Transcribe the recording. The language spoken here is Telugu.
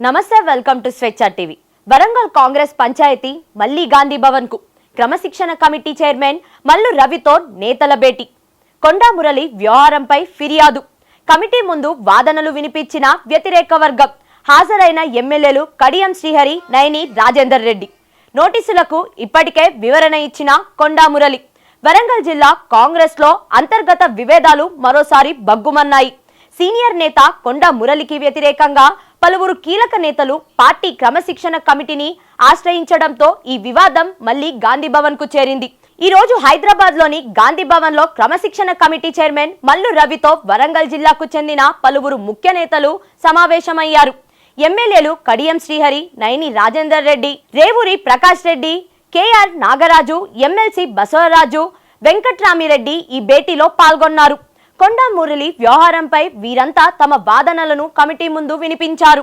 నమస్తే welcome to Swecha TV. Warangal Congress panchayat మళ్ళీ గాంధీ భవన్కు క్రమశిక్షణ కమిటీ చైర్మన్ మల్లు రవితో నేతల భేటీ. కొండా మురళి వ్యవహారంపై ఫిర్యాదు. కమిటీ ముందు వాదనలు వినిపించిన వ్యతిరేక వర్గం. హాజరైన ఎమ్మెల్యేలు కడియం శ్రీహరి నయని రాజేందర్ రెడ్డి. నోటీసులకు ఇప్పటికే వివరణ ఇచ్చిన కొండా మురళి. వరంగల్ జిల్లా కాంగ్రెస్లో అంతర్గత విభేదాలు మరోసారి బగ్గుమన్నాయి సీనియర్ నేత కొండ మురళికి వ్యతిరేకంగా పలువురు కీలక నేతలు పార్టీ క్రమశిక్షణ కమిటీని ఆశ్రయించడంతో ఈ వివాదం మళ్ళీ గాంధీ భవన్కు చేరింది. ఈ రోజు హైదరాబాద్లోని గాంధీ భవన్లో క్రమశిక్షణ కమిటీ చైర్మన్ మల్లు రవితో వరంగల్ జిల్లాకు చెందిన పలువురు ముఖ్య నేతలు సమావేశమయ్యారు. ఎమ్మెల్యేలు Kadiyam Srihari Nayani Rajender Reddy Revuri Prakash Reddy K R Nagaraju MLC Basavaraju Venkatramireddy ఈ భేటీలో పాల్గొన్నారు. కొండా మురళి వ్యవహారంపై వీరంతా తమ వాదనలను కమిటీ ముందు వినిపించారు.